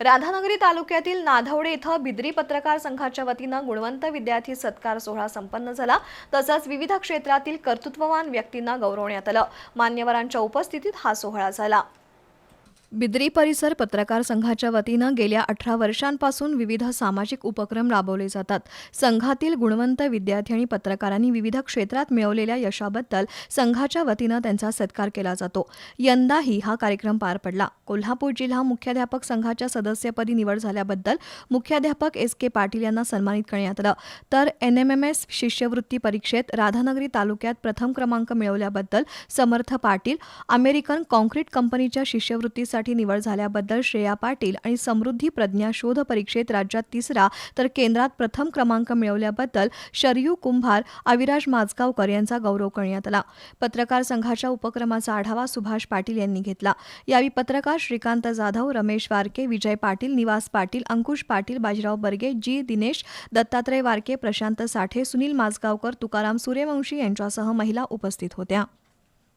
राधानगरी तालुक्यातील नाधवडे इथं बिद्री पत्रकार संघाच्या वतीनं गुणवंत विद्यार्थी सत्कार सोहळा संपन्न झाला. तसंच विविध क्षेत्रातील कर्तृत्ववान व्यक्तींना गौरवण्यात आलं. मान्यवरांच्या उपस्थितीत हा सोहळा झाला. बिद्री परिसर पत्रकार संघाच्या वतीनं गेल्या अठरा वर्षांपासून विविध सामाजिक उपक्रम राबवले जातात. संघातील गुणवंत विद्यार्थी आणि पत्रकारांनी विविध क्षेत्रात मिळवलेल्या यशाबद्दल संघाच्या वतीनं त्यांचा सत्कार केला जातो. यंदाही हा कार्यक्रम पार पडला. कोल्हापूर जिल्हा मुख्याध्यापक संघाच्या सदस्यपदी निवड झाल्याबद्दल मुख्याध्यापक एस के पाटील यांना सन्मानित करण्यात आलं. तर एन एम एम एस शिष्यवृत्ती परीक्षेत राधानगरी तालुक्यात प्रथम क्रमांक मिळवल्याबद्दल समर्थ पाटील अमेरिकन कॉन्क्रीट कंपनीच्या शिष्यवृत्तीसाठी निवड झाल्याबद्दल श्रेया पाटील आणि समृद्धी प्रज्ञा शोध परीक्षेत राज्यात तिसरा तर केंद्रात प्रथम क्रमांक मिळवल्याबद्दल शरयू कुंभार अविराज माजगावकर यांचा गौरव करण्यात आला. पत्रकार संघाच्या उपक्रमाचा आढावा सुभाष पाटील यांनी घेतला. यावेळी पत्रकार श्रीकांत जाधव रमेश वारके विजय पाटील निवास पाटील अंकुश पाटील बाजीराव बर्गे जी दिनेश दत्तात्रय वारके प्रशांत साठे सुनील माजगावकर तुकाराम सूर्यवंशी यांच्यासह महिला उपस्थित होत्या.